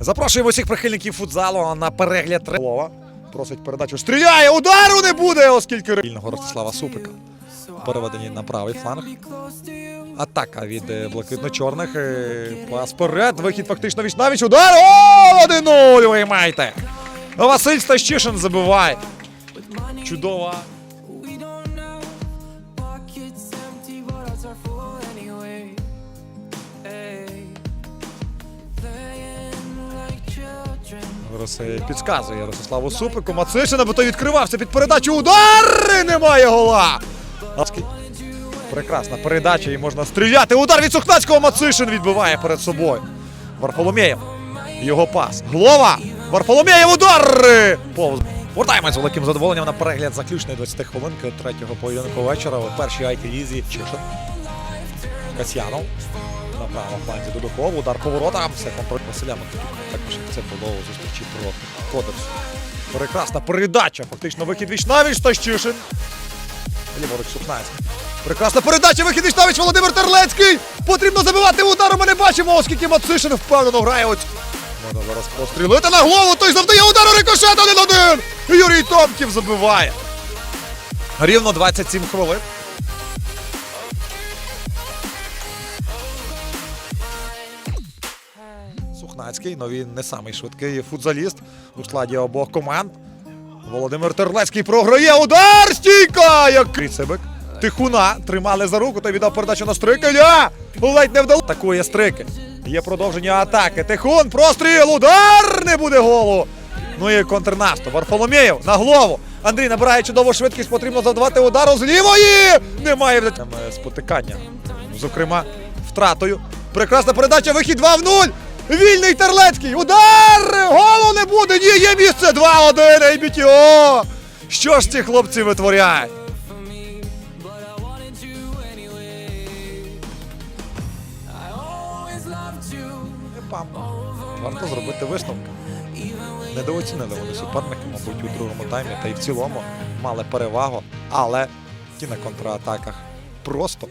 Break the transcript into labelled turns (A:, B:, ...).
A: Запрошуємо всіх прихильників футзалу на перегляд Лова. Просить передачу. Стріляє! Удару не буде, оскільки вільного Ростислава Супика. Переведені на правий фланг. Атака від е, блакитно-чорних. Е, Пас. Вихід фактично віч навіч. Удар! О! 1-0! Ви маєте! Василь Стащишин забиває. Чудова. Зараз е, підказує Ростиславу Супику. Мацишина, бо той відкривався під передачу. Удар! І Немає гола! Прекрасна передача і можна стріляти. Удар від Сухнацького Мацишин відбиває перед собою. Варфоломєєв. Його пас. Глова! Варфоломєєв удар! Повз. Вертаємось з великим задоволенням на перегляд заключної 20 хвилинки третього поєдинку вечора у першій айті лізі Чишин. Касьянов. На правому фланзі Дудуков. Удар по воротам. Все контроль Василя Макітюка. Також як це було у зустрічі проти Кодексу. Прекрасна передача. Фактично вихід віч навіч Стащишин. Ліворуч Сухнацький. Прекрасна передача, вихід віч навіч Володимир Терлецький. Потрібно забивати удару. Ми не бачимо, оскільки Мацишин впевнено грає. От. Можна зараз пострілити на голову. Той завдає удару рикошет 1-1. Юрій Томків забиває. Рівно 27 хвилин. Сухнацький, ну він не самий швидкий футзаліст у складі обох команд. Володимир Терлецький програє удар! Стійка! Як Крицебек. Тихуна тримали за руку та віддав передачу на Стрикеля. Ледь не вдало. Атакує Стрикель. Є продовження атаки. Тихун, простріл, удар! Не буде голу. Ну і контрнаступ. Варфоломєєв на голову. Андрій набирає чудову швидкість. Потрібно завдавати удару з лівої. Немає е, спотикання. Зокрема, втратою. Прекрасна передача. Вихід 2 в 0. Вільний Терлецький. Удар! Голу не буде. Ні, є місце 2-1. ABTO. Що ж ці хлопці витворяють? Пам. Варто зробити висновки. Недооцінили вони суперника, мабуть, у другому таймі та й в цілому мали перевагу, але ті на контратаках просто